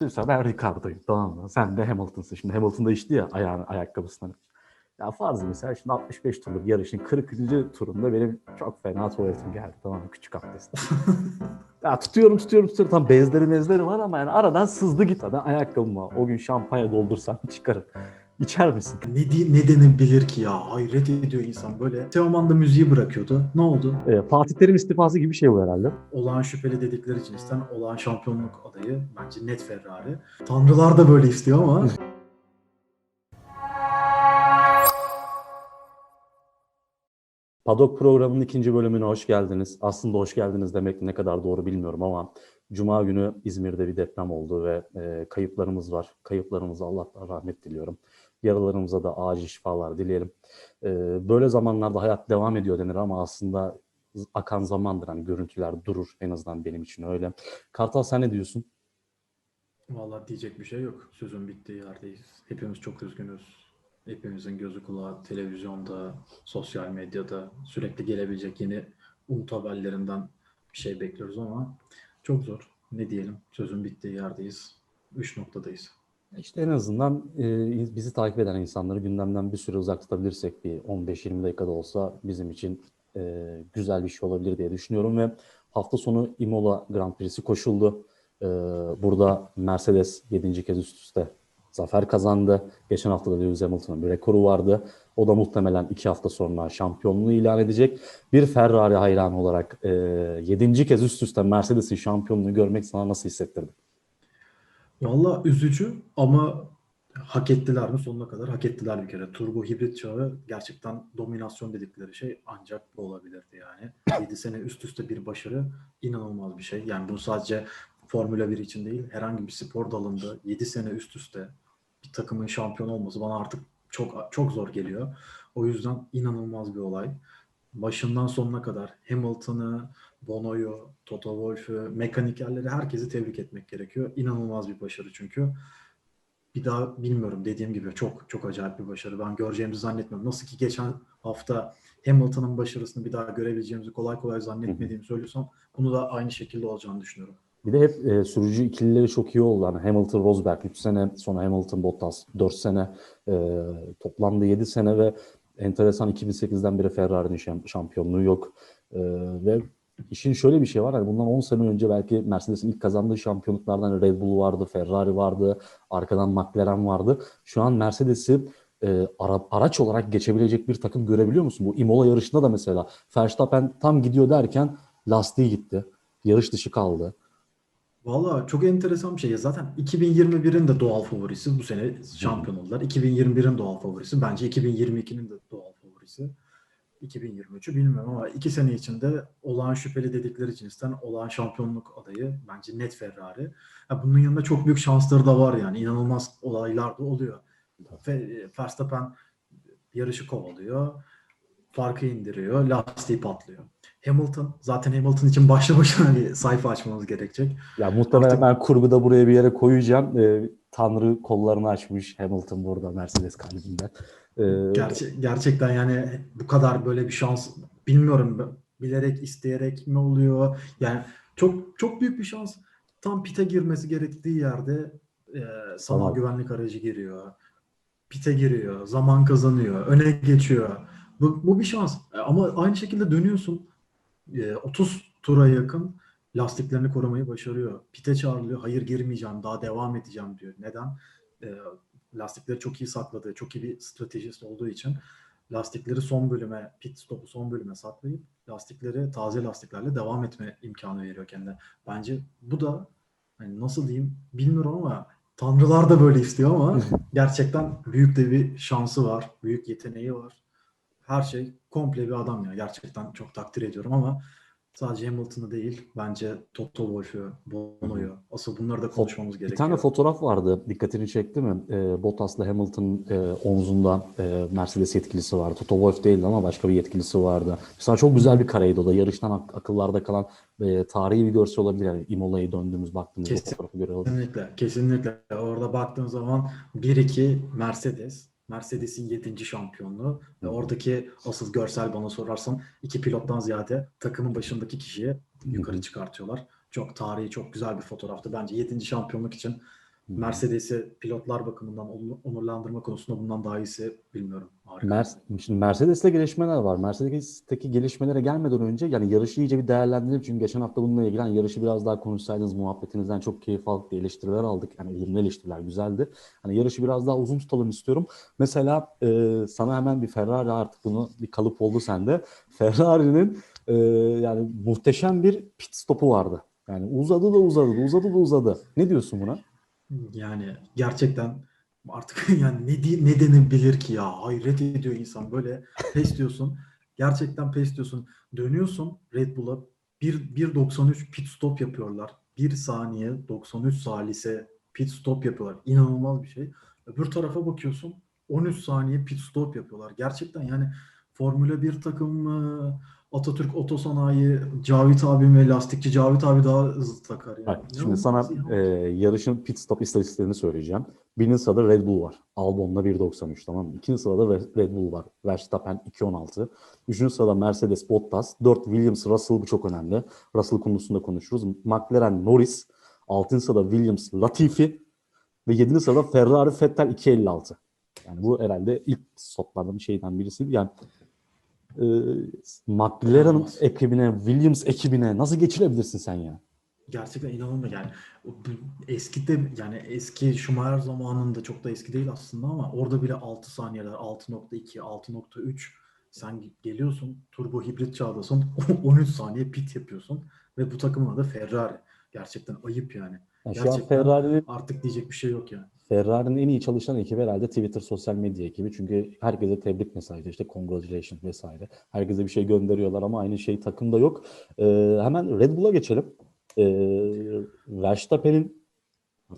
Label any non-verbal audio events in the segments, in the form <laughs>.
Mesela ben Ricardo'yum tamam mı? Sen de Hamilton'sın. Şimdi Hamilton da içti ya ayağını, ayakkabısından. Ya farz mesela şimdi 65 turluk yarışın 40. turunda benim çok fena tuvaletim geldi tamam mı? Küçük abdest. <laughs> ya tutuyorum tutuyorum tutuyorum. Tam bezleri bezleri var ama yani aradan sızdı git. Ben ayakkabım var. O gün şampanya doldursam <laughs> çıkarım. İçer misin? Ne, di- ne denebilir ki ya? Hayret ediyor insan böyle. Teoman da müziği bırakıyordu. Ne oldu? Ee, Fatih Terim istifası gibi bir şey bu herhalde. Olağan şüpheli dedikleri cinsten olağan şampiyonluk adayı. Bence net Ferrari. Tanrılar da böyle istiyor ama <laughs> Padok programının ikinci bölümüne hoş geldiniz. Aslında hoş geldiniz demek ne kadar doğru bilmiyorum ama Cuma günü İzmir'de bir deprem oldu ve e, kayıplarımız var. Kayıplarımıza Allah'tan rahmet diliyorum. Yaralarımıza da acil şifalar dileyelim. E, böyle zamanlarda hayat devam ediyor denir ama aslında akan zamandır. Hani görüntüler durur en azından benim için öyle. Kartal sen ne diyorsun? vallahi diyecek bir şey yok. Sözün bittiği yerdeyiz. Hepimiz çok üzgünüz. Hepimizin gözü kulağı televizyonda, sosyal medyada sürekli gelebilecek yeni umut haberlerinden bir şey bekliyoruz ama çok zor. Ne diyelim? Sözün bittiği yerdeyiz. Üç noktadayız. İşte en azından e, bizi takip eden insanları gündemden bir süre uzak tutabilirsek bir 15-20 dakikada olsa bizim için e, güzel bir şey olabilir diye düşünüyorum ve hafta sonu Imola Grand Prix'si koşuldu. E, burada Mercedes 7. kez üst üste zafer kazandı. Geçen hafta da Lewis Hamilton'ın bir rekoru vardı. O da muhtemelen iki hafta sonra şampiyonluğu ilan edecek. Bir Ferrari hayranı olarak e, 7. kez üst üste Mercedes'in şampiyonluğu görmek sana nasıl hissettirdi? Valla üzücü ama hak ettiler mi sonuna kadar? Hak ettiler bir kere. Turbo hibrit çağı gerçekten dominasyon dedikleri şey ancak bu olabilirdi yani. <coughs> 7 sene üst üste bir başarı inanılmaz bir şey. Yani bu sadece Formula 1 için değil herhangi bir spor dalında 7 sene üst üste bir takımın şampiyon olması bana artık çok çok zor geliyor. O yüzden inanılmaz bir olay. Başından sonuna kadar Hamilton'ı, Bono'yu, Toto Wolff'ü, mekanikerleri herkesi tebrik etmek gerekiyor. İnanılmaz bir başarı çünkü. Bir daha bilmiyorum dediğim gibi çok çok acayip bir başarı. Ben göreceğimizi zannetmiyorum. Nasıl ki geçen hafta Hamilton'ın başarısını bir daha görebileceğimizi kolay kolay zannetmediğimi söylüyorsam bunu da aynı şekilde olacağını düşünüyorum. Bir de hep e, sürücü ikilileri çok iyi oldu. Hani Hamilton Rosberg 3 sene, sonra Hamilton Bottas 4 sene, e, toplamda 7 sene ve enteresan 2008'den beri Ferrari'nin şam- şampiyonluğu yok. E, ve işin şöyle bir şey var. Hani bundan 10 sene önce belki Mercedes'in ilk kazandığı şampiyonluklardan Red Bull vardı, Ferrari vardı, arkadan McLaren vardı. Şu an Mercedes'i e, ara- araç olarak geçebilecek bir takım görebiliyor musun? Bu Imola yarışında da mesela Verstappen tam gidiyor derken lastiği gitti. Yarış dışı kaldı. Valla çok enteresan bir şey. Ya Zaten 2021'in de doğal favorisi bu sene şampiyon oldular. 2021'in doğal favorisi. Bence 2022'nin de doğal favorisi. 2023'ü bilmiyorum ama iki sene içinde olağan şüpheli dedikleri cinsten olağan şampiyonluk adayı bence net Ferrari. Bunun yanında çok büyük şansları da var yani. inanılmaz olaylar da oluyor. Verstappen yarışı kovalıyor. Farkı indiriyor. Lastiği patlıyor. Hamilton zaten Hamilton için başlı başına bir sayfa açmamız gerekecek. Ya muhtemelen Artık- ben kurgu da buraya bir yere koyacağım. Ee, Tanrı kollarını açmış Hamilton burada Mercedes kalbinden. Ee, Gerçe- gerçekten yani bu kadar böyle bir şans bilmiyorum bilerek isteyerek mi oluyor? Yani çok çok büyük bir şans. Tam pite girmesi gerektiği yerde e, sanal Tamam. güvenlik aracı giriyor. Pite giriyor, zaman kazanıyor, öne geçiyor. Bu, bu bir şans. E, Ama aynı şekilde dönüyorsun. E, 30 tura yakın lastiklerini korumayı başarıyor. Pite çağrılıyor. Hayır girmeyeceğim, daha devam edeceğim diyor. Neden? E, lastikleri çok iyi sakladığı, çok iyi bir stratejist olduğu için lastikleri son bölüme, pit stopu son bölüme saklayıp lastikleri taze lastiklerle devam etme imkanı veriyor kendine. Bence bu da hani nasıl diyeyim bilmiyorum ama tanrılar da böyle istiyor ama <laughs> gerçekten büyük de bir şansı var, büyük yeteneği var. Her şey komple bir adam ya. Gerçekten çok takdir ediyorum ama sadece Hamilton'ı değil bence Toto Wolff'ü, Bono'yu asıl bunları da konuşmamız bir gerekiyor. tane fotoğraf vardı. Dikkatini çekti mi? Ee, Bottas'la Hamilton'ın e, omzunda e, Mercedes yetkilisi vardı. Toto Wolff değildi ama başka bir yetkilisi vardı. Mesela çok güzel bir kareydi o da. Yarıştan ak- akıllarda kalan e, tarihi bir görsel olabilir. Yani Imola'ya döndüğümüz baktığımızda Kesin. fotoğrafı görelim. Kesinlikle, kesinlikle. Orada baktığın zaman 1-2 Mercedes, Mercedes'in 7. şampiyonluğu ve oradaki asıl görsel bana sorarsan iki pilottan ziyade takımın başındaki kişiyi yukarı çıkartıyorlar. Çok tarihi, çok güzel bir fotoğraftı. Bence 7. şampiyonluk için Mercedes'i pilotlar bakımından onur- onurlandırma konusunda bundan daha iyisi bilmiyorum. Harika. Mer- şimdi Mercedes'te gelişmeler var. Mercedes'teki gelişmelere gelmeden önce yani yarışı iyice bir değerlendirelim. Çünkü geçen hafta bununla ilgili hani yarışı biraz daha konuşsaydınız muhabbetinizden çok keyif aldık diye eleştiriler aldık. Yani olumlu eleştiriler güzeldi. Hani yarışı biraz daha uzun tutalım istiyorum. Mesela e, sana hemen bir Ferrari artık bunu bir kalıp oldu sende. Ferrari'nin e, yani muhteşem bir pit stopu vardı. Yani uzadı da uzadı da uzadı da uzadı. Ne diyorsun buna? Yani gerçekten artık <laughs> yani ne di- ne denebilir ki ya? Hayret ediyor insan böyle pes diyorsun. Gerçekten pes diyorsun. Dönüyorsun Red Bull'a 1 1.93 pit stop yapıyorlar. 1 saniye 93 salise pit stop yapıyorlar. İnanılmaz bir şey. Öbür tarafa bakıyorsun 13 saniye pit stop yapıyorlar. Gerçekten yani Formula 1 takımı Atatürk Otosanayi Cavit abim ve lastikçi Cavit abi daha hızlı takar yani. Bak şimdi İnanılmaz sana e, yarışın pit stop istatistiklerini söyleyeceğim. Birinci sırada Red Bull var. Albon'la 1.93 tamam mı? İkinci sırada Re- Red Bull var. Verstappen 2.16. Üçüncü sırada Mercedes Bottas. Dört Williams Russell bu çok önemli. Russell konusunda konuşuruz. McLaren Norris. Altıncı sırada Williams Latifi. Ve yedinci sırada Ferrari Vettel 2.56. Yani bu herhalde ilk stoplardan şeyden birisi. Yani e, McLaren İnanılmaz. ekibine, Williams ekibine nasıl geçirebilirsin sen ya? Gerçekten inanılmaz yani. O bu- Eski de yani eski Schumacher zamanında çok da eski değil aslında ama orada bile 6 saniyeler 6.2 6.3 sen geliyorsun turbo hibrit çağdasın <laughs> 13 saniye pit yapıyorsun ve bu takımın adı Ferrari. Gerçekten ayıp yani. Yani Gerçekten- Ferrari'nin Artık diyecek bir şey yok yani. Ferrari'nin en iyi çalışan ekibi herhalde Twitter sosyal medya ekibi. Çünkü herkese tebrik mesajı işte congratulations vesaire. Herkese bir şey gönderiyorlar ama aynı şey takımda yok. Ee, hemen Red Bull'a geçelim. Ee, Verstappen'in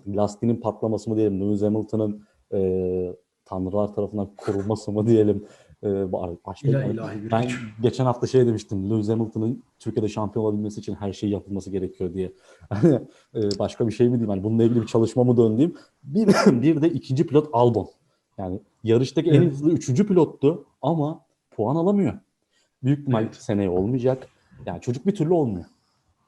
lastiğinin patlaması mı diyelim, Lewis Hamilton'ın e, tanrılar tarafından korunması mı diyelim. Ee, ilahi bir ben güç. geçen hafta şey demiştim. Lewis Hamilton'ın Türkiye'de şampiyon olabilmesi için her şey yapılması gerekiyor diye. Hani, e, başka bir şey mi diyeyim? Hani bununla ilgili bir çalışma mı döndüğüm. Bir, <laughs> bir de ikinci pilot Albon. Yani yarıştaki en Evet. hızlı üçüncü pilottu ama puan alamıyor. Büyük ihtimal Evet. seneye olmayacak. Yani çocuk bir türlü olmuyor.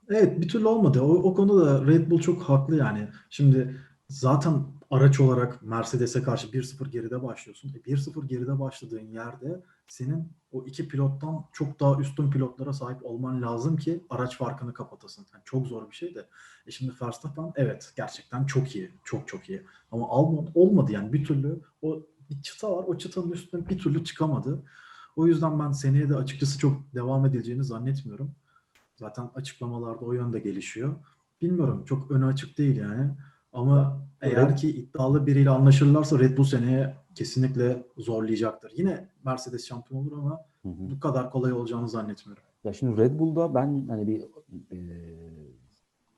Evet bir türlü olmadı. O, o konuda da Red Bull çok haklı yani. Şimdi zaten araç olarak Mercedes'e karşı 1-0 geride başlıyorsun. E, 1-0 geride başladığın yerde senin o iki pilottan çok daha üstün pilotlara sahip olman lazım ki araç farkını kapatasın. Yani çok zor bir şey de. E şimdi Verstappen evet gerçekten çok iyi. Çok çok iyi. Ama Albon olmadı yani bir türlü o bir çıta var. O çıtanın üstüne bir türlü çıkamadı. O yüzden ben seneye de açıkçası çok devam edileceğini zannetmiyorum. Zaten açıklamalarda o yönde gelişiyor. Bilmiyorum çok önü açık değil yani. Ama eğer Evet. ki iddialı biriyle anlaşırlarsa Red Bull seneye kesinlikle zorlayacaktır. Yine Mercedes şampiyon olur ama Hı hı. bu kadar kolay olacağını zannetmiyorum. Ya şimdi Red Bull'da ben hani bir e,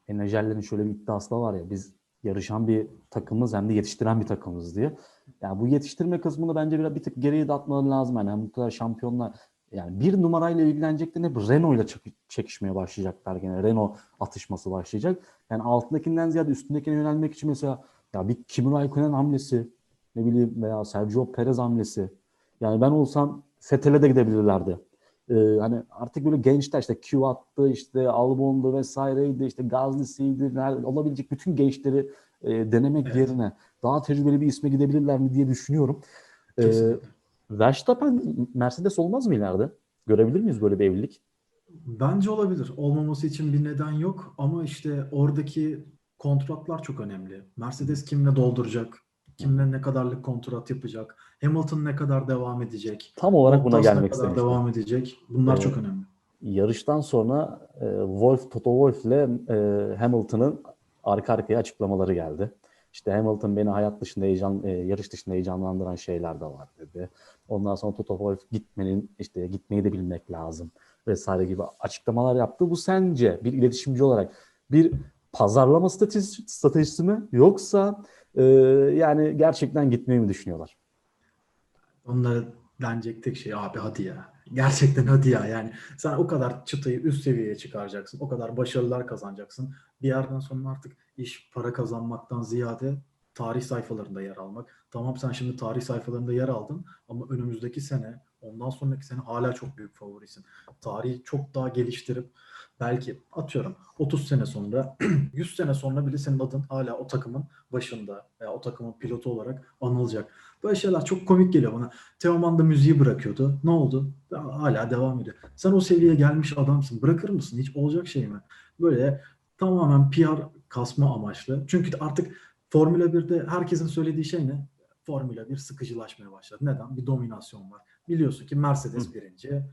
menajerlerin şöyle bir iddiası da var ya biz yarışan bir takımız hem de yetiştiren bir takımız diye. Yani bu yetiştirme kısmını bence biraz bir tık geriye de atmaları lazım. Yani bu kadar şampiyonlar yani bir numarayla ilgileneceklerine Renault ile çek- çekişmeye başlayacaklar gene. Renault atışması başlayacak. Yani altındakinden ziyade üstündekine yönelmek için mesela ya bir Kimi Raikkonen hamlesi ne bileyim veya Sergio Perez hamlesi. Yani ben olsam Fethel'e de gidebilirlerdi. Ee, hani artık böyle gençler işte Q attı, işte Albon'du vesaireydi, işte Gazli'siydi, olabilecek bütün gençleri e, denemek Evet. yerine daha tecrübeli bir isme gidebilirler mi diye düşünüyorum. Ee, Kesinlikle. Verstappen Mercedes olmaz mı ileride? Görebilir miyiz böyle bir evlilik? Bence olabilir. Olmaması için bir neden yok ama işte oradaki kontratlar çok önemli. Mercedes kimle dolduracak? Kimle ne kadarlık kontrat yapacak? Hamilton ne kadar devam edecek? Tam olarak buna Bottas ne gelmek kadar istemiştim. devam edecek? Bunlar Evet. çok önemli. Yarıştan sonra e, Wolf, Toto Wolff ile e, Hamilton'ın arka arkaya açıklamaları geldi. İşte Hamilton beni hayat dışında heyecan, e, yarış dışında heyecanlandıran şeyler de var dedi. Ondan sonra Toto Wolff gitmenin işte gitmeyi de bilmek lazım vesaire gibi açıklamalar yaptı. Bu sence bir iletişimci olarak bir pazarlama stratejisi, stratejisi mi yoksa e, yani gerçekten gitmeyi mi düşünüyorlar? Onlara denecek tek şey abi hadi ya. Gerçekten hadi ya. Yani sen o kadar çıtayı üst seviyeye çıkaracaksın. O kadar başarılar kazanacaksın. Bir yerden sonra artık iş para kazanmaktan ziyade tarih sayfalarında yer almak. Tamam sen şimdi tarih sayfalarında yer aldın ama önümüzdeki sene Ondan sonraki sene hala çok büyük favorisin. Tarihi çok daha geliştirip belki atıyorum 30 sene sonra <clears throat> 100 sene sonra bile senin adın hala o takımın başında veya o takımın pilotu olarak anılacak. Böyle şeyler çok komik geliyor bana. Teoman da müziği bırakıyordu. Ne oldu? Hala devam ediyor. Sen o seviyeye gelmiş adamsın. Bırakır mısın? Hiç olacak şey mi? Böyle tamamen PR kasma amaçlı. Çünkü artık Formula 1'de herkesin söylediği şey ne? Formula 1 sıkıcılaşmaya başladı. Neden? Bir dominasyon var. Biliyorsun ki Mercedes birinci,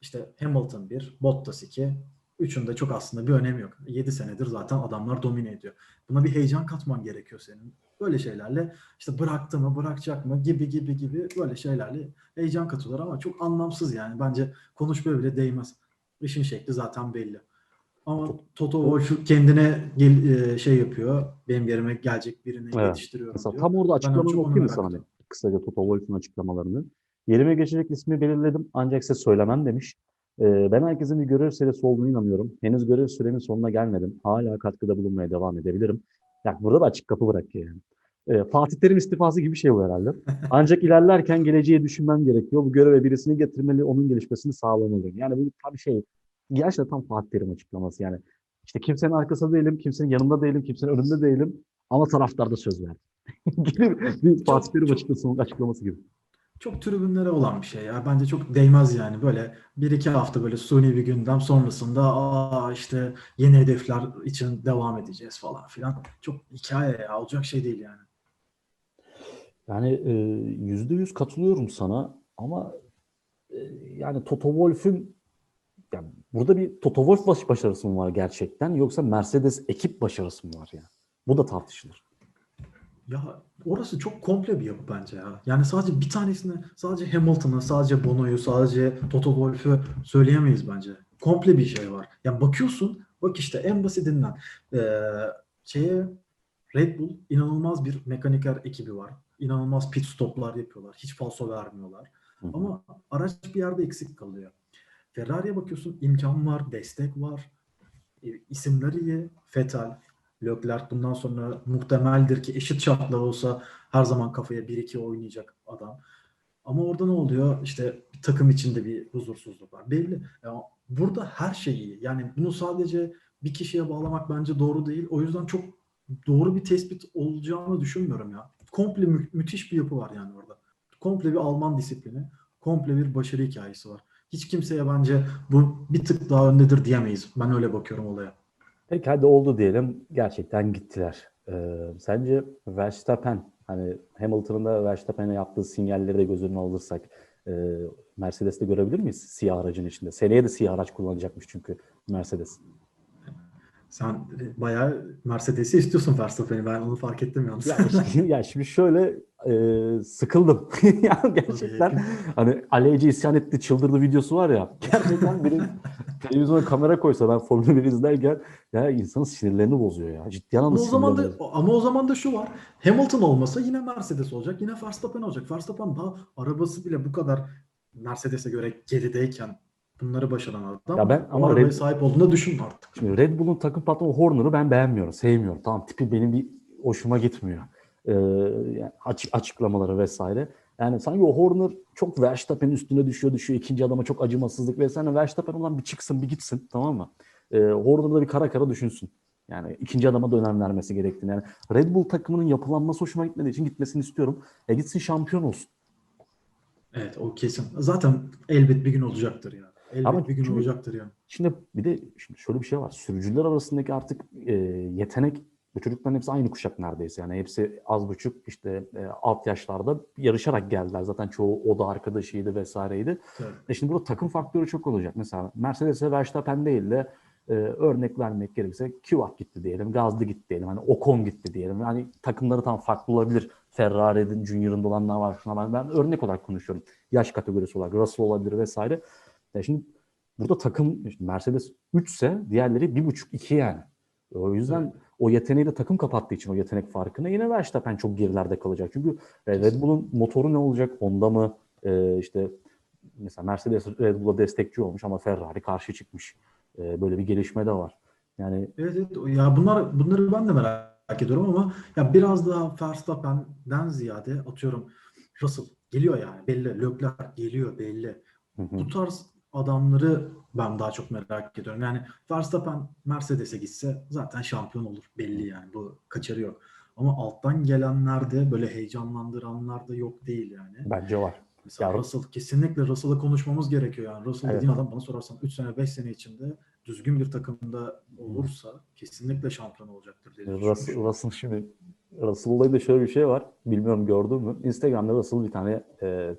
işte Hamilton bir, Bottas iki. Üçünde çok aslında bir önemi yok. 7 senedir zaten adamlar domine ediyor. Buna bir heyecan katman gerekiyor senin. Böyle şeylerle işte bıraktı mı, bırakacak mı gibi gibi gibi böyle şeylerle heyecan katıyorlar ama çok anlamsız yani. Bence konuşmaya bile değmez. İşin şekli zaten belli. Ama Toto Wolff kendine gel, e, şey yapıyor. Benim yerime gelecek birini Evet. yetiştiriyorum Mesela diyor. tam orada onu okuyayım mı sana? Kısaca Toto Wolff'un açıklamalarını. Yerime geçecek ismi belirledim ancak size söylemem demiş. Ee, ben herkesin bir görev süresi olduğunu inanıyorum. Henüz görev süremin sonuna gelmedim. Hala katkıda bulunmaya devam edebilirim. Ya burada da açık kapı bırakıyor yani. Ee, Fatih Terim istifası gibi bir şey bu herhalde. <laughs> Ancak ilerlerken geleceği düşünmem gerekiyor. Bu göreve birisini getirmeli, onun gelişmesini sağlamalı. Yani bu tabii şey, gerçekten tam Fatih Terim açıklaması yani. İşte kimsenin arkasında değilim, kimsenin yanında değilim, kimsenin önünde değilim. Ama taraftarda söz verdim. <laughs> gibi bir Fatih Terim açıklaması gibi. Çok tribünlere olan bir şey ya. Bence çok değmez yani. Böyle bir iki hafta böyle suni bir gündem sonrasında aa işte yeni hedefler için devam edeceğiz falan filan. Çok hikaye ya. Olacak şey değil yani. Yani e, yüzde yüz katılıyorum sana ama e, yani Toto Wolff'ün yani burada bir Toto Wolff baş- başarısı mı var gerçekten yoksa Mercedes ekip başarısı mı var yani? Bu da tartışılır. Ya orası çok komple bir yapı bence ya. Yani sadece bir tanesini, sadece Hamilton'ı, sadece Bono'yu, sadece Toto Wolff'ü söyleyemeyiz bence. Komple bir şey var. Yani bakıyorsun, bak işte en basitinden eee şeye Red Bull inanılmaz bir mekaniker ekibi var. İnanılmaz pit stoplar yapıyorlar. Hiç falso vermiyorlar. Hı. Ama araç bir yerde eksik kalıyor. Ferrari'ye bakıyorsun imkan var, destek var. E, isimler iyi. Vettel, Leclerc bundan sonra muhtemeldir ki eşit şartlar olsa her zaman kafaya 1-2 oynayacak adam. Ama orada ne oluyor? İşte takım içinde bir huzursuzluk var. Belli. Ya burada her şey iyi. Yani bunu sadece bir kişiye bağlamak bence doğru değil. O yüzden çok doğru bir tespit olacağını düşünmüyorum ya. Komple mü- müthiş bir yapı var yani orada. Komple bir Alman disiplini, komple bir başarı hikayesi var. Hiç kimseye bence bu bir tık daha öndedir diyemeyiz. Ben öyle bakıyorum olaya. Peki hadi oldu diyelim. Gerçekten gittiler. Ee, sence Verstappen hani Hamilton'ın da Verstappen'e yaptığı sinyalleri de göz önüne alırsak e, Mercedes'te görebilir miyiz siyah aracın içinde? Seneye de siyah araç kullanacakmış çünkü Mercedes. Sen e, bayağı Mercedes'i istiyorsun Verstappen'i. Ben onu fark ettim yalnız. Ya, şimdi- <laughs> ya şimdi şöyle e, sıkıldım. <laughs> ya gerçekten hani Aleyci isyan etti, çıldırdı videosu var ya. <laughs> Gerçekten biri televizyona kamera koysa ben Formula 1 izlerken ya insanın sinirlerini bozuyor ya. Ciddi ama anlamda o zaman da ama o zaman da şu var. Hamilton olmasa yine Mercedes olacak. Yine Verstappen olacak. Verstappen daha arabası bile bu kadar Mercedes'e göre gerideyken bunları başaran adam. Ya ben ama Red- sahip olduğunu düşün artık. Şimdi Red Bull'un takım patronu Horner'ı ben beğenmiyorum, sevmiyorum. Tamam tipi benim bir hoşuma gitmiyor. Ee, yani açık açıklamaları vesaire. Yani sanki o Horner çok Verstappen'in üstüne düşüyor, düşüyor. ikinci adama çok acımasızlık vesaire. Verstappen olan bir çıksın, bir gitsin tamam mı? Ee, Horner da bir kara kara düşünsün. Yani ikinci adama da önem vermesi gerektiğini. Yani Red Bull takımının yapılanması hoşuma gitmediği için gitmesini istiyorum. E gitsin şampiyon olsun. Evet o kesin. Zaten elbet bir gün olacaktır ya. Elbet Ama bir gün çünkü- olacaktır yani. Şimdi bir de şimdi şöyle bir şey var. Sürücüler arasındaki artık e, yetenek bu çocukların hepsi aynı kuşak neredeyse. Yani hepsi az buçuk işte e, alt yaşlarda yarışarak geldiler. Zaten çoğu o da arkadaşıydı vesaireydi. Tabii. E şimdi burada takım faktörü çok olacak. Mesela Mercedes'e Verstappen değil de e, örnek vermek gerekirse Kvyat gitti diyelim, Gazli gitti diyelim, hani Ocon gitti diyelim. Yani takımları tam farklı olabilir. Ferrari'nin, Junior'ında olanlar var. Şuna ben, ben örnek olarak konuşuyorum. Yaş kategorisi olarak Russell olabilir vesaire. Ya şimdi burada takım işte Mercedes 3 ise diğerleri 1.5-2 yani. O yüzden Evet. o yeteneği de takım kapattığı için o yetenek farkını yine Verstappen çok gerilerde kalacak. Çünkü e, Red Bull'un motoru ne olacak? Honda mı? E, işte mesela Mercedes Red Bull'a destekçi olmuş ama Ferrari karşı çıkmış. E, böyle bir gelişme de var. Yani Evet, evet. Ya bunlar bunları ben de merak ediyorum ama ya biraz daha Verstappen'den ziyade atıyorum Russell geliyor yani belli. Leclerc geliyor belli. Hı hı. Bu tarz adamları ben daha çok merak ediyorum. Yani Verstappen Mercedes'e gitse zaten şampiyon olur. Belli yani. Bu kaçarı yok. Ama alttan gelenlerde böyle heyecanlandıranlar da yok değil yani. Bence var. Mesela Ya- Russell kesinlikle Russell'ı konuşmamız gerekiyor yani. Russell Evet. dediğin adam bana sorarsan 3 sene 5 sene içinde düzgün bir takımda olursa kesinlikle şampiyon olacaktır diye Russell. Russell şimdi Russell olayında şöyle bir şey var. Bilmiyorum gördün mü? Instagram'da Russell bir tane e,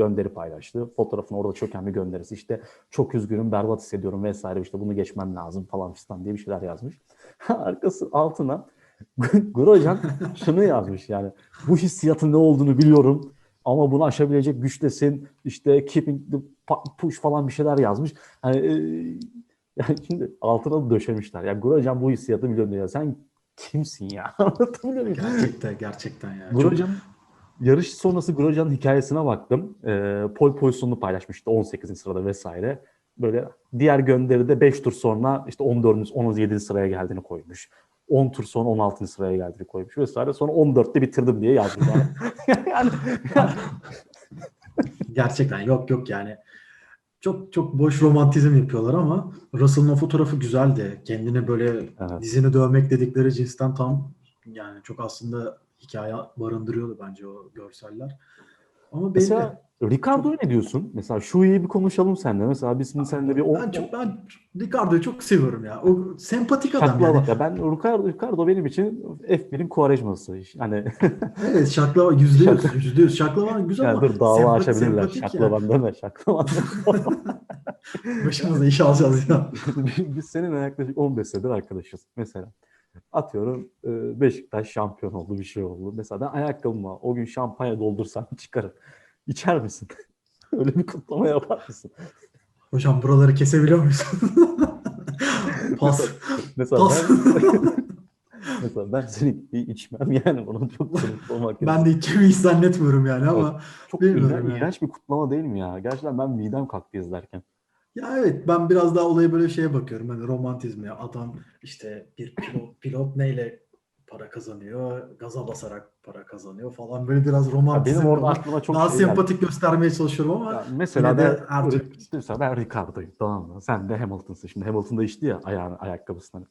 gönderi paylaştı. Fotoğrafın orada çöken bir gönderisi. İşte çok üzgünüm, berbat hissediyorum vesaire. İşte bunu geçmem lazım falan fistan diye bir şeyler yazmış. <laughs> Arkası altına Grosjean <laughs> şunu yazmış yani. Bu hissiyatın ne olduğunu biliyorum ama bunu aşabilecek güçtesin. İşte keeping the pu- push falan bir şeyler yazmış. Hani e, yani şimdi altına da döşemişler. Ya Grosjean bu hissiyatı biliyorum diyor. Sen kimsin ya? <laughs> Anlatabiliyor muyum? Gerçekten gerçekten yani. Çok- Grosjean yarış sonrası Grosjean'ın hikayesine baktım. Ee, pole pozisyonunu paylaşmıştı 18. sırada vesaire. Böyle diğer gönderide 5 tur sonra işte 14. 17. sıraya geldiğini koymuş. 10 tur sonra 16. sıraya geldiğini koymuş vesaire. Sonra 14'te bitirdim diye yazmış. <laughs> yani, yani, <laughs> Gerçekten yok yok yani. Çok çok boş romantizm yapıyorlar ama Russell'ın o fotoğrafı güzeldi. Kendini böyle Evet. dizini dövmek dedikleri cinsten tam yani çok aslında hikaye barındırıyordu bence o görseller. Ama belli. mesela Ricardo'ya ne diyorsun? Mesela şu iyi bir konuşalım seninle. Mesela biz şimdi seninle bir ben, çok, ben Ricardo'yu çok seviyorum ya. O sempatik adam Şaklava. yani. Ya ben Ricardo, Ricardo benim için F1'in Kuvarejması. Hani <laughs> Evet şaklava yüzde yüz. Yüzde yüz. Şaklava güzel yani ama dur dava sempat- açabilirler. sempatik yani. Şaklavan deme şaklavan. <laughs> Başımıza iş alacağız ya. <laughs> Biz seninle yaklaşık 15 senedir arkadaşız. Mesela atıyorum e, Beşiktaş şampiyon oldu bir şey oldu. Mesela ben ayakkabıma o gün şampanya doldursam <laughs> çıkarım. İçer misin? <laughs> Öyle bir kutlama yapar mısın? Hocam buraları kesebiliyor muyuz? <laughs> Pas. Mesela Pas. ben, mesela ben seni içmem yani bunu çok olmak Ben de içimi hiç zannetmiyorum yani ama çok iğrenç, yani. iğrenç bir kutlama değil mi ya? Gerçekten ben midem kalktı izlerken. Ya evet ben biraz daha olaya böyle şeye bakıyorum. Hani romantizme. Adam işte bir pilot, pilot neyle para kazanıyor? Gaza basarak para kazanıyor falan. Böyle biraz Ya romantizm. benim orada aklıma çok daha şey geldi. sempatik göstermeye çalışıyorum ama Ya mesela de ben, türlü- mesela ben Ricardo'yum tamam mı? Sen de Hamilton'sın. Şimdi Hamilton'da içti ya ayağını, ayakkabısından.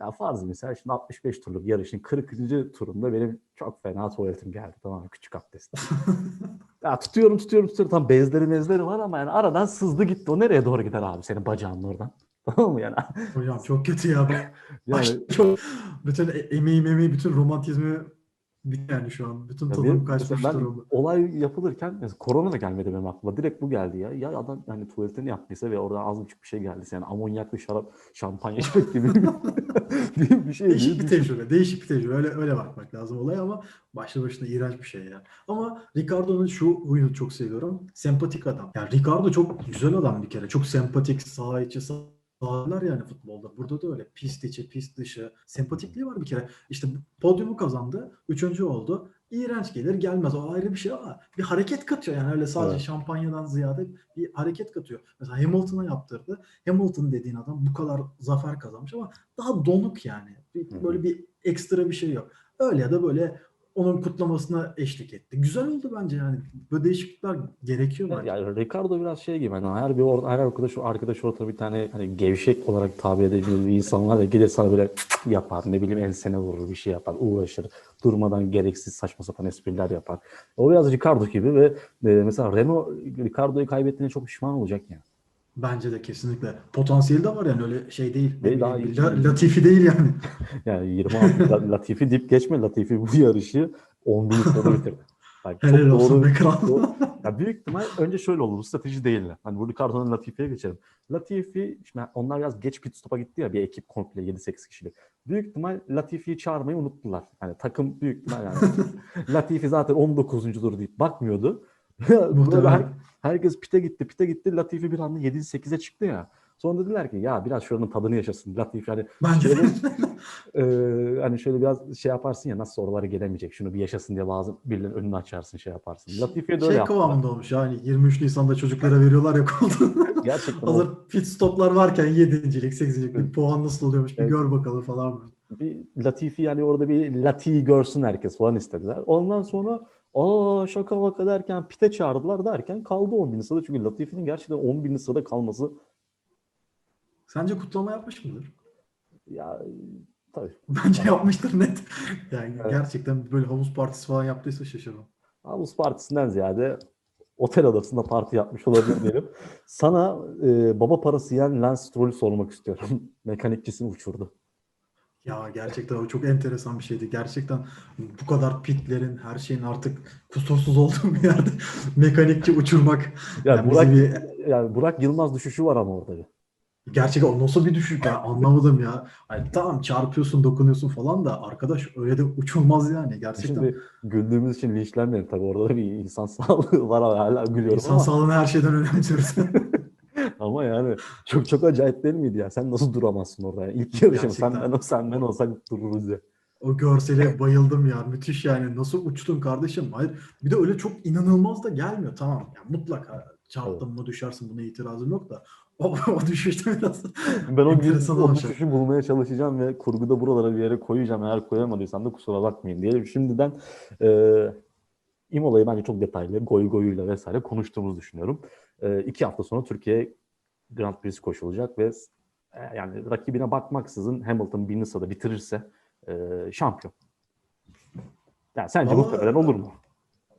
Ya farz mesela şimdi 65 turluk yarışın 40. turunda benim çok fena tuvaletim geldi tamam mı? Küçük abdest. <laughs> ya tutuyorum tutuyorum tutuyorum. Tam bezleri bezleri var ama yani aradan sızdı gitti. O nereye doğru gider abi senin bacağının oradan? <laughs> Tamam mı yani? hocam çok kötü ya. <laughs> yani Ay, çok bütün e- emeğim emeği bütün romantizmi yani şu an. Bütün tadım kaçmış ben durumda. olay yapılırken mesela korona da gelmedi benim aklıma. Direkt bu geldi ya. Ya adam hani tuvaletini yaptıysa ve oradan az buçuk bir şey geldiyse yani amonyaklı şarap, şampanya içmek gibi <laughs> bir, bir şey Değişik bir tecrübe. Değişik bir tecrübe. Öyle öyle bakmak lazım olaya ama başlı başına iğrenç bir şey ya. Ama Ricardo'nun şu huyunu çok seviyorum. Sempatik adam. Yani Ricardo çok güzel adam bir kere. Çok sempatik, saha içi sahalar yani futbolda. Burada da öyle. Pist içi, pist dışı. Sempatikliği var bir kere. İşte podyumu kazandı. Üçüncü oldu. İğrenç gelir gelmez. O ayrı bir şey ama bir hareket katıyor yani öyle sadece Evet. şampanyadan ziyade bir hareket katıyor. Mesela Hamilton'a yaptırdı. Hamilton dediğin adam bu kadar zafer kazanmış ama daha donuk yani. Bir-. Böyle bir ekstra bir şey yok. Öyle ya da böyle onun kutlamasına eşlik etti. Güzel oldu bence yani. Böyle değişiklikler gerekiyor bence. Yani Ricardo biraz şey gibi hani her bir or- her arkadaş arkadaş ortada bir tane hani gevşek olarak tabir edebildiği bir insan var ya gelir sana böyle yapar ne bileyim ensene vurur bir şey yapar uğraşır durmadan gereksiz saçma sapan espriler yapar. O biraz Ricardo gibi ve e, mesela Renault Ricardo'yu kaybettiğine çok pişman olacak yani. Bence de kesinlikle. Potansiyeli de var yani öyle şey değil. Değil, daha iyi. La- Latifi değil yani. <laughs> Yani 26 La- Latifi dip geçme Latifi bu yarışı 10 bin sonra bitirdi. Bak, çok Helal doğru- be kral. Ya büyük ihtimal önce şöyle oldu. Bu strateji değildi. Hani bu Ricardo'nun Latifi'ye geçelim. Latifi, şimdi onlar biraz geç pit stop'a gitti ya bir ekip komple 7-8 kişilik. Büyük ihtimal Latifi'yi çağırmayı unuttular. Hani takım büyük ihtimal yani. <laughs> Latifi zaten 19'uncudur deyip bakmıyordu. <laughs> Her- herkes pite gitti, pite gitti. Latifi bir anda 7-8'e çıktı ya. Sonra dediler ki ya biraz şuranın tadını yaşasın. Latifi hani Bence de. <laughs> Eee, hani şöyle biraz şey yaparsın ya nasıl oralara gelemeyecek şunu bir yaşasın diye bazı birilerinin önünü açarsın şey yaparsın. Latifi'ye de öyle şey yaptılar. kıvamında olmuş yani 23 Nisan'da çocuklara veriyorlar ya koltuğu. <laughs> Gerçekten Hazır pit stoplar varken 7.lik 8.lik bir puan nasıl oluyormuş bir Evet. gör bakalım falan. bir Latifi yani orada bir Lati'yi görsün herkes falan istediler. Ondan sonra Aa şaka maka derken pite çağırdılar derken kaldı 11. sırada. Çünkü Latifi'nin gerçekten 11. sırada kalması Sence kutlama yapmış mıdır? ya tabii. <laughs> Bence yapmıştır net. <laughs> Yani Evet. gerçekten böyle havuz partisi falan yaptıysa şaşırmam. Havuz partisinden ziyade otel odasında parti yapmış olabilir diyelim. <laughs> Sana e, baba parası yiyen Lance Stroll'ü sormak istiyorum. Mekanikçisini uçurdu. Ya gerçekten o çok enteresan bir şeydi. Gerçekten bu kadar pitlerin, her şeyin artık kusursuz olduğu <laughs> bir yerde mekanikçi uçurmak. Ya Yani Burak, bir- yani Burak Yılmaz düşüşü var ama orada bir. Gerçekten o nasıl bir düşük ya anlamadım ya. Hani tamam çarpıyorsun, dokunuyorsun falan da arkadaş öyle de uçulmaz yani gerçekten. Şimdi güldüğümüz için linçlenmeyelim tabii orada da bir insan <laughs> sağlığı var hala gülüyorum İnsan ama, sağlığını her şeyden önemsiyoruz. <laughs> ama yani çok çok acayip değil miydi ya? Sen nasıl duramazsın orada? Yani ilk yarışım sen ben, sen ben olsak dururuz ya. O görsele bayıldım ya. Müthiş yani. Nasıl uçtun kardeşim? Hayır. Bir de öyle çok inanılmaz da gelmiyor. Tamam. Yani mutlaka çarptın mı düşersin buna itirazım yok da. O, <laughs> o düşüşte biraz. Ben o, Enteresan o düşüşü bulmaya çalışacağım ve kurguda buralara bir yere koyacağım. Eğer koyamadıysam da kusura bakmayın diyelim. Şimdiden e, İmola'yı bence çok detaylı, goy goyuyla vesaire konuştuğumuzu düşünüyorum. E, iki hafta sonra Türkiye Grand Prix koşulacak ve e, yani rakibine bakmaksızın Hamilton birinci sırada bitirirse e, şampiyon. Yani sence Vallahi- muhtemelen olur mu?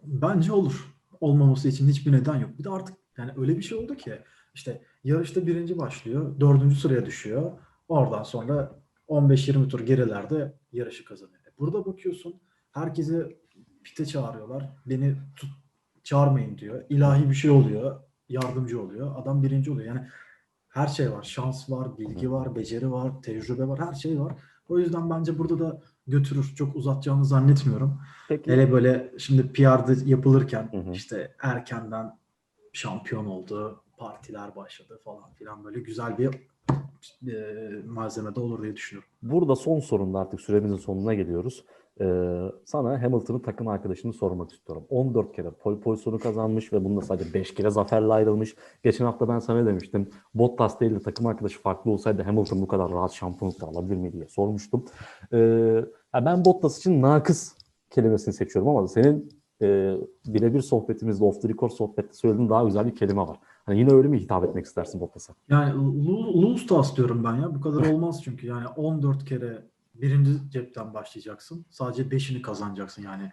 Bence olur. Olmaması için hiçbir neden yok. Bir de artık yani öyle bir şey oldu ki işte yarışta birinci başlıyor. Dördüncü sıraya düşüyor. Oradan sonra 15-20 tur gerilerde yarışı kazanıyor. E Burada bakıyorsun herkese pite çağırıyorlar. Beni tut, çağırmayın diyor. İlahi bir şey oluyor. Yardımcı oluyor. Adam birinci oluyor. Yani her şey var. Şans var, bilgi var, beceri var, tecrübe var. Her şey var. O yüzden bence burada da götürür. Çok uzatacağını zannetmiyorum. Peki. Hele böyle şimdi PR'da yapılırken Hı hı. işte erkenden şampiyon oldu, partiler başladı falan filan böyle güzel bir e, malzeme de olur diye düşünüyorum. Burada son sorunda artık süremizin sonuna geliyoruz. Ee, sana Hamilton'ın takım arkadaşını sormak istiyorum. 14 kere pole pozisyonu kazanmış ve bunda sadece 5 kere zaferle ayrılmış. Geçen hafta ben sana demiştim. Bottas değil de takım arkadaşı farklı olsaydı Hamilton bu kadar rahat şampiyonluk da alabilir mi diye sormuştum. Ee, ben Bottas için nakıs kelimesini seçiyorum ama senin e, birebir sohbetimizde, off the record sohbette söylediğin daha güzel bir kelime var. Hani yine öyle mi hitap etmek istersin Bottas'a? Yani toss diyorum ben ya. Bu kadar olmaz çünkü. Yani 14 kere birinci cepten başlayacaksın. Sadece 5'ini kazanacaksın yani.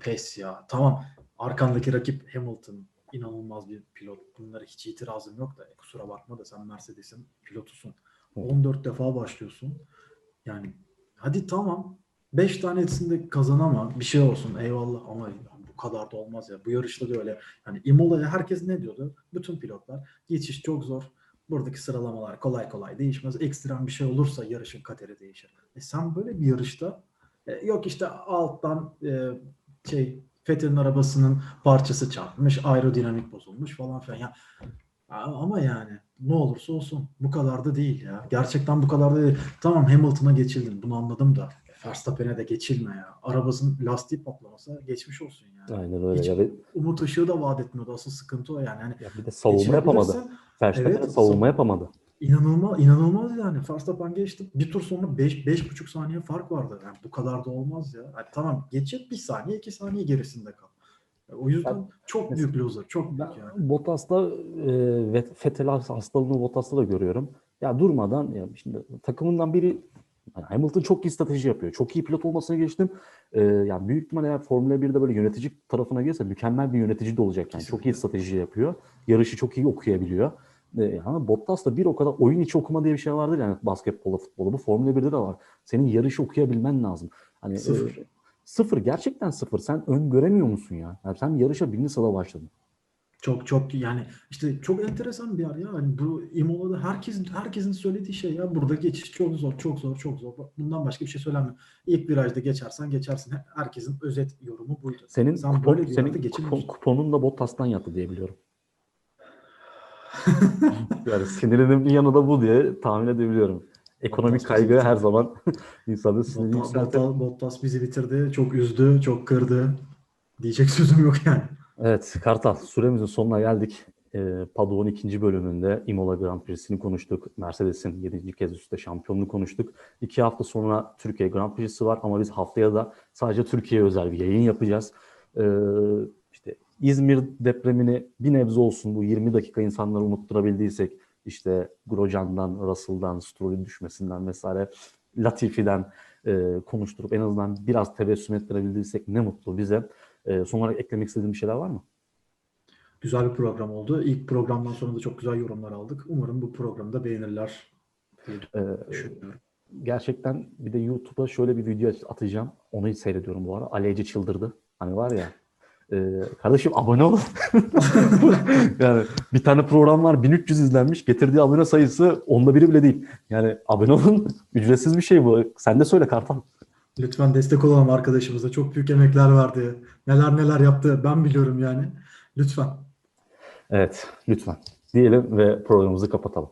Pes ya. Tamam. Arkandaki rakip Hamilton. inanılmaz bir pilot. Bunlara hiç itirazım yok da. e, kusura bakma da sen Mercedes'in pilotusun. Hı. 14 defa başlıyorsun. Yani hadi tamam. 5 tanesinde kazanama. Bir şey olsun. Eyvallah ama bu kadar da olmaz ya. Bu yarışta da öyle. Yani Imola'ya herkes ne diyordu? Bütün pilotlar. Geçiş çok zor. Buradaki sıralamalar kolay kolay değişmez. Ekstrem bir şey olursa yarışın kaderi değişir. E sen böyle bir yarışta e, yok işte alttan e, şey Fethel'in arabasının parçası çarpmış, aerodinamik bozulmuş falan filan. Ya, ama yani ne olursa olsun bu kadar da değil ya. Gerçekten bu kadar da değil. Tamam Hamilton'a geçildin bunu anladım da Verstappen'e de geçilme ya. Arabasının lastiği patlaması geçmiş olsun yani. Aynen öyle. Hiç Ya, Umut ışığı da vaat etmiyordu. Asıl sıkıntı o yani. Hani ya bir de savunma yapamadı. Verstappen Evet, savunma sav- yapamadı. İnanılmaz, inanılmaz yani. Verstappen geçti. Bir tur sonra 5 beş, buçuk saniye fark vardı. Yani bu kadar da olmaz ya. Yani tamam geçip bir saniye, iki saniye gerisinde kal. Yani o yüzden Ben- çok mesela- büyük loser. Çok büyük yani. Bottas'ta e, ve Vettel hastalığını Bottas'ta da görüyorum. Ya durmadan ya şimdi takımından biri yani Hamilton çok iyi strateji yapıyor. Çok iyi pilot olmasına geçtim. E, yani büyük ihtimalle eğer Formula 1'de böyle yönetici tarafına gelirse mükemmel bir yönetici de olacak. Yani çok iyi strateji yapıyor. Yarışı çok iyi okuyabiliyor. E, ama Bottas da bir o kadar oyun içi okuma diye bir şey vardır yani basketbolda, futbolda. Bu Formula 1'de de var. Senin yarışı okuyabilmen lazım. Hani e, Sıfır. sıfır gerçekten sıfır. Sen öngöremiyor musun ya? Yani sen yarışa birinci sırada başladın. Çok çok yani işte çok enteresan bir yer ya. Hani bu Imola'da herkesin herkesin söylediği şey ya. Burada geçiş çok zor, çok zor, çok zor. Bundan başka bir şey söylenmiyor. İlk virajda geçersen geçersin. Herkesin özet yorumu buydu. Senin, Sen kupon- böyle bir senin kupon- kuponun da Bottas'tan yattı diye biliyorum. <laughs> yani sinirinin bir yanı da bu diye tahmin edebiliyorum. Ekonomik Bottas kaygı her zaman <laughs> insanın sinirini yükseltir. Bottas, Bottas bizi bitirdi. Çok üzdü, çok kırdı. Diyecek sözüm yok yani. Evet Kartal süremizin sonuna geldik. Ee, Paddock'un ikinci bölümünde Imola Grand Prix'sini konuştuk. Mercedes'in 7. kez üstte şampiyonluğunu konuştuk. İki hafta sonra Türkiye Grand Prix'si var ama biz haftaya da sadece Türkiye'ye özel bir yayın yapacağız. e, işte İzmir depremini bir nebze olsun bu 20 dakika insanları unutturabildiysek işte Grojan'dan, Russell'dan, Stroll'ün düşmesinden vesaire Latifi'den e, konuşturup en azından biraz tebessüm ettirebildiysek ne mutlu bize. E, son olarak eklemek istediğim bir şeyler var mı? Güzel bir program oldu. İlk programdan sonra da çok güzel yorumlar aldık. Umarım bu programı da beğenirler diye E, düşünüyorum. gerçekten bir de YouTube'a şöyle bir video atacağım. Onu hiç seyrediyorum bu ara. Aleyce çıldırdı. Hani var ya e, kardeşim abone ol. <laughs> yani bir tane program var 1300 izlenmiş. Getirdiği abone sayısı onda biri bile değil. Yani abone olun. <laughs> Ücretsiz bir şey bu. Sen de söyle Kartal. Lütfen destek olalım arkadaşımıza. Çok büyük emekler verdi. Neler neler yaptı ben biliyorum yani. Lütfen. Evet lütfen. Diyelim ve programımızı kapatalım.